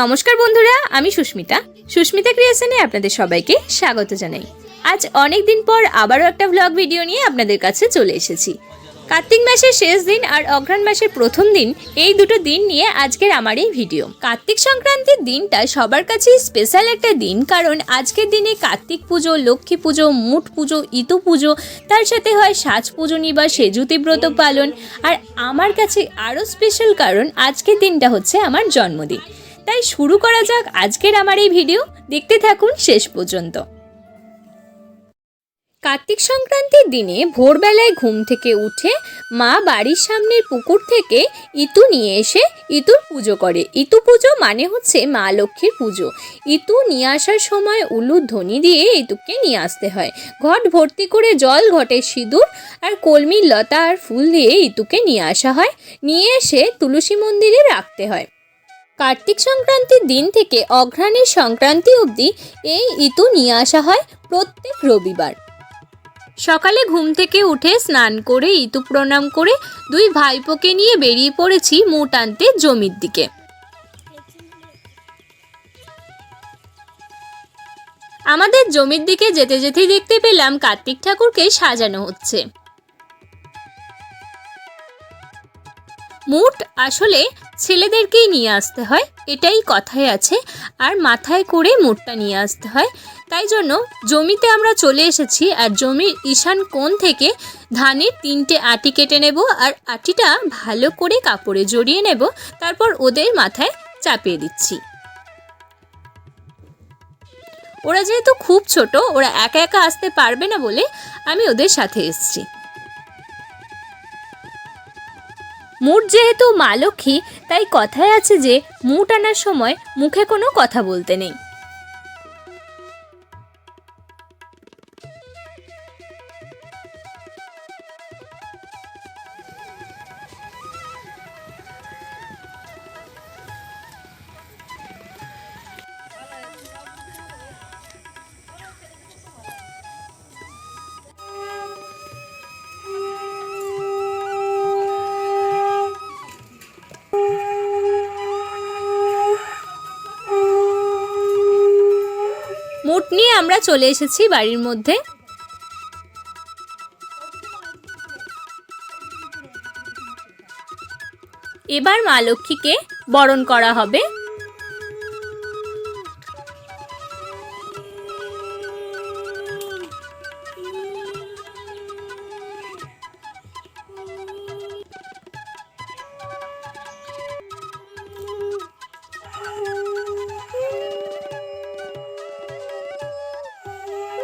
নমস্কার বন্ধুরা, আমি সুস্মিতা। সুস্মিতা ক্রিয়েশনে আপনাদের সবাইকে স্বাগত জানাই। আজ অনেক দিন পর আবারও একটা ব্লগ ভিডিও নিয়ে আপনাদের কাছে চলে এসেছি। কার্তিক মাসের শেষ দিন আর অঘ্রাণ মাসের প্রথম দিন, এই দুটো দিন নিয়ে আজকের আমার এই ভিডিও কার্তিক সংক্রান্তির দিনটা সবার কাছেই স্পেশাল একটা দিন, কারণ আজকের দিনে কার্তিক পুজো, লক্ষ্মী পুজো মুঠ পুজো, ইতু পুজো, তার সাথে হয় সাজ পূজনী বা সেজুতি ব্রত পালন। আর আমার কাছে আরও স্পেশাল কারণ আজকের দিনটা হচ্ছে আমার জন্মদিন। তাই শুরু করা যাক আজকের আমার এই ভিডিও। দেখতে থাকুন শেষ পর্যন্ত। কার্তিক সংক্রান্তির দিনে ভোরবেলায় ঘুম থেকে উঠে মা বাড়ির সামনের পুকুর থেকে ইতু নিয়ে এসে ইতুর পুজো করে। ইতু পুজো মানে হচ্ছে মা লক্ষ্মীর পুজো। ইতু নিয়ে আসার সময় উলুর ধ্বনি দিয়ে ইতুকে নিয়ে আসতে হয়। ঘট ভর্তি করে জল, ঘটে সিঁদুর আর কলমির লতা আর ফুল দিয়ে ইতুকে নিয়ে আসা হয়। নিয়ে এসে তুলসী মন্দিরে রাখতে হয়। কার্তিক সংক্রান্তির দিন থেকে অঘ্রাণের সংক্রান্তি অবধি এই ইতু নিয়ে আসা হয় প্রত্যেক রবিবার। সকালে ঘুম থেকে উঠে স্নান করে ইতু প্রণাম করে দুই ভাইপোকে নিয়ে বেরিয়ে পড়েছি মুট আনতে জমির দিকে। আমাদের জমির দিকে যেতে যেতেই দেখতে পেলাম কার্তিক ঠাকুরকে সাজানো হচ্ছে। মুট আসলে ছেলেদেরকেই নিয়ে আসতে হয়, এটাই কথায় আছে। আর মাথায় করে মুটটা নিয়ে আসতে হয়। তাই জন্য জমিতে আমরা চলে এসেছি আর জমির ঈশান কোণ থেকে ধানের তিনটে আটি কেটে নেব আর আটিটা ভালো করে কাপড়ে জড়িয়ে নেব। তারপর ওদের মাথায় চাপিয়ে দিচ্ছি। ওরা যেহেতু খুব ছোট, ওরা একা একা আসতে পারবে না বলে আমি ওদের সাথে এসেছি। মুট যেহেতু মা লক্ষ্মী, তাই কথায় আছে যে, মুট আনার সময় মুখে কোনো কথা বলতে নেই। আমরা চলে এসেছি বাড়ির মধ্যে। এবার মা লক্ষ্মীকে বরণ করা হবে।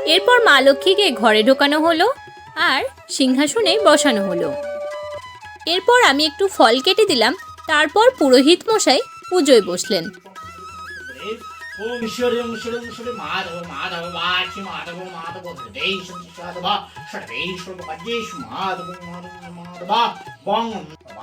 এরপর মা লক্ষ্মীকে ঘরে ঢোকানো হলো আর সিংহাসনে বসানো হলো। এরপর আমি একটু ফল কেটে দিলাম, তারপর পুরোহিত মশাই পুজোয় বসলেন।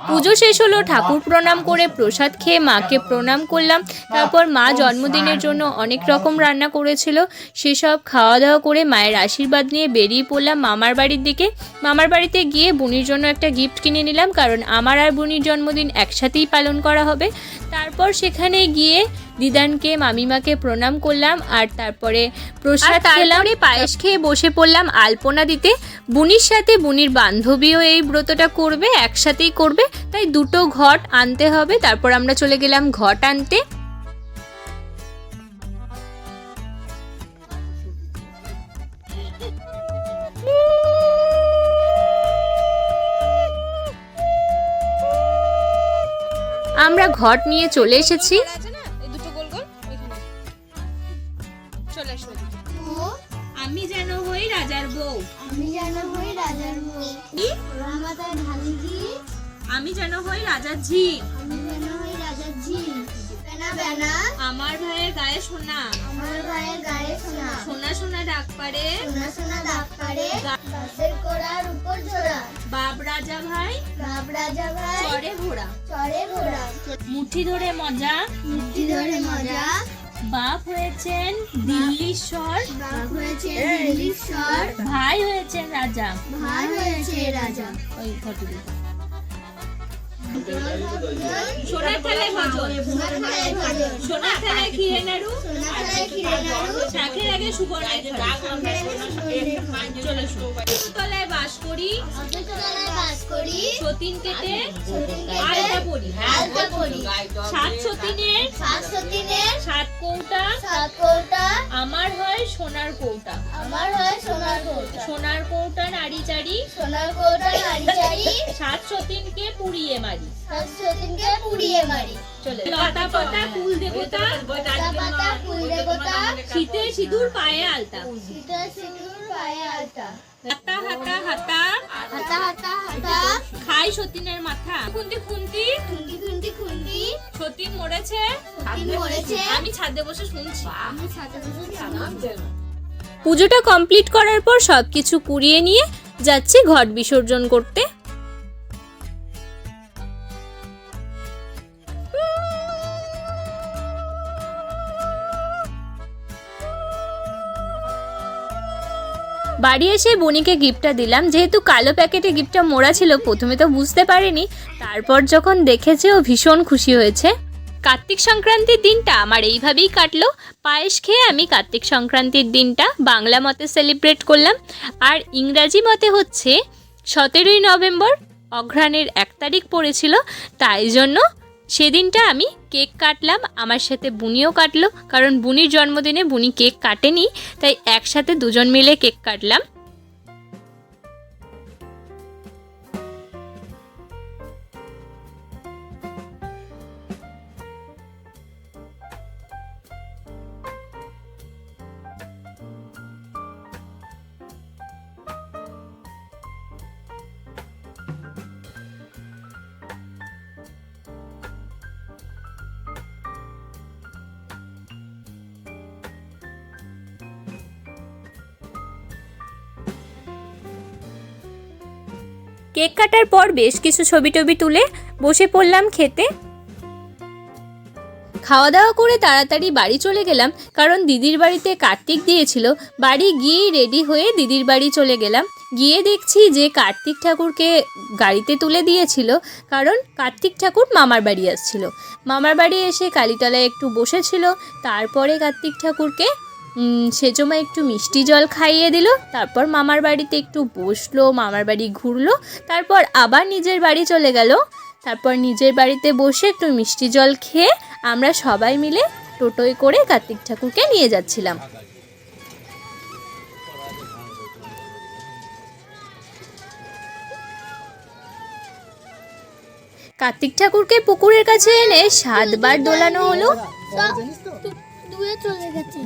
পুজো শেষ হলো, ঠাকুর প্রণাম করে প্রসাদ খেয়ে মাকে প্রণাম করলাম। তারপর মা জন্মদিনের জন্য অনেক রকম রান্না করেছিল। সেসব খাওয়া দাওয়া করে মায়ের আশীর্বাদ নিয়ে বেরিয়ে পড়লাম মামার বাড়ির দিকে। মামার বাড়িতে গিয়ে বুনির জন্য একটা গিফট কিনে নিলাম, কারণ আমার আর বুনির জন্মদিন একসাথেই পালন করা হবে। তারপর সেখানে গিয়ে দিদানকে মামিমাকে প্রণাম করলাম আর তারপরে প্রসাদ খেলাম। পায়েস খেয়ে বসে পড়লাম আলপনা দিতে। বুনির সাথে বুনির বান্ধবীও এই ব্রতটা করবে একসাথেই করবে। তাই দুটো ঘট আনতে হবে তারপর আমরা চলে গেলাম ঘট আনতে। আমরা ঘট নিয়ে চলে এসেছি। আমি যেন হই রাজার ঝি। আমি যেন হই রাজার ঝি বেনা বেনা আমার ভাইয়ের গায়ে সোনা। আমার ভাইয়ের গায়ে সোনা সোনা সোনা ডাক পারে। সোনা সোনা দাগ পারে গাছের কোড়ার উপর জোড়া বাপ রাজা ভাই বাপ রাজা ভাই চড়ে ঘোড়া। চরে ঘোড়া। মুঠি ধরে মজা। মুঠি ধরে মজা। বাপ হয়েছেন দিল্লীশ্বর। বাপ হয়েছে দিল্লীশ্বর। ভাই হয়েছেন রাজা। ভাই হয়েছে রাজা। ওই ঘটনা সোনার থালায় ভজন সোনার থালায় ক্ষীরে নাড়ু। শাখের আগে সুবর্ণের চলে তলায় বাস করি। সতীন কেটে আলতা পরি। সাত সতীনের সাত সতীনের সাত কৌটা আমার হয় সোনার কৌটা। আমার হয় সোনার কৌটা। সোনার কৌটা নারী চারি সোনার কৌটা নারী চারি সাত সতীনকে পুড়িয়ে মারি। সাত সতীনকে পুড়িয়ে মারি। চলে লতা পাতা ফুল দেবতা। পাতা পাতা ফুল দেবতা। শীতে সিঁদুর পায়ে আলতা। শীতে সিঁদুর পায়ে আলতা হাতা হাতা হাতা হাতা। হাতা হাতা খাই সতীনের মাথা। খুন্তি খুন্তি। খুন্তি খুন্তি খুন্তি। সতীন মরেছে। সতীন মরেছে। আমি ছাদে বসে শুনছি। আমি ছাদে বসে শুনছি। পুজোটা কমপ্লিট করার পর সবকিছু কুড়িয়ে নিয়ে যাচ্ছে ঘট বিসর্জন করতে। বাড়ি এসে বনিকে গিফটটা দিলাম। যেহেতু কালো প্যাকেটে গিফটটা মোড়া ছিল, প্রথমে তো বুঝতে পারেনি। তারপর যখন দেখেছে, ও ভীষণ খুশি হয়েছে। কার্তিক সংক্রান্তির দিনটা আমার এইভাবেই কাটলো। পায়েস খেয়ে আমি কার্তিক সংক্রান্তির দিনটা বাংলা মতে সেলিব্রেট করলাম। আর ইংরাজি মতে হচ্ছে, সতেরোই নভেম্বর অঘ্রাণের এক তারিখ পড়েছিল, তাই জন্য সেদিনটা আমি কেক কাটলাম, আমার সাথে বুনিও কাটলো, কারণ বুনির জন্মদিনে বুনি কেক কাটেনি, তাই একসাথে দুজন মিলে কেক কাটলাম। কেক কাটার পর বেশ কিছু ছবি টবি তুলে বসে পড়লাম খেতে। খাওয়া দাওয়া করে তাড়াতাড়ি বাড়ি চলে গেলাম, কারণ দিদির বাড়িতে কার্তিক দিয়েছিল। বাড়ি গিয়েই রেডি হয়ে দিদির বাড়ি চলে গেলাম। গিয়ে দেখছি যে কার্তিক ঠাকুরকে গাড়িতে তুলে দিয়েছিল, কারণ কার্তিক ঠাকুর মামার বাড়ি আসছিল। মামার বাড়ি এসে কালীতলায় একটু বসেছিল, তারপরে কার্তিক ঠাকুরকে সেজমা একটু মিষ্টি জল খাইয়ে দিল তারপর মামার বাড়িতে একটু বসল মামার বাড়ি ঘুরলো তারপর আবার নিজের বাড়ি চলে গেল তারপর নিজের বাড়িতে বসে একটু মিষ্টি জল খেয়ে আমরা সবাই মিলে টোটোয় করে কার্তিক ঠাকুরকে নিয়ে যাচ্ছিলাম কার্তিক ঠাকুরকে পুকুরের কাছে এনে সাতবার দোলানো হলো চলে গেছে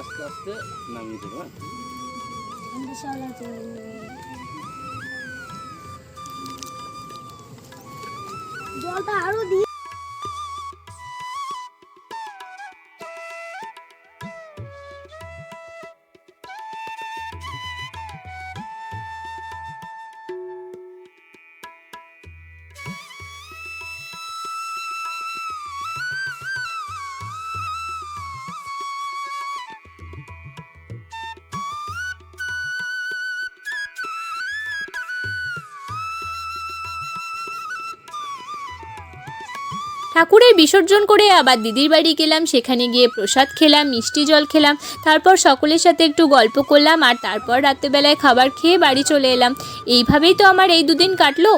আস্তে আস্তে নামিয়ে দেবো হ্যাঁ? জলটা আরও দিয়ে ঠাকুরের বিসর্জন করে আবার দিদির বাড়ি গেলাম, সেখানে গিয়ে প্রসাদ খেলাম, মিষ্টি জল খেলাম, তারপর সকলের সাথে একটু গল্প করলাম আর তারপর রাত্রেবেলায় খাবার খেয়ে বাড়ি চলে এলাম। এইভাবেই তো আমার এই দুদিন কাটলো।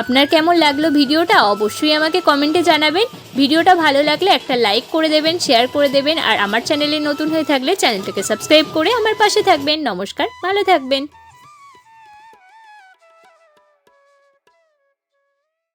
আপনার কেমন লাগল ভিডিওটা অবশ্যই আমাকে কমেন্টে জানাবেন। ভিডিওটা ভালো লাগলে একটা লাইক করে দেবেন, শেয়ার করে দেবেন আর আমার চ্যানেলে নতুন হয়ে থাকলে চ্যানেলটাকে সাবস্ক্রাইব করে আমার পাশে থাকবেন। নমস্কার, ভালো থাকবেন।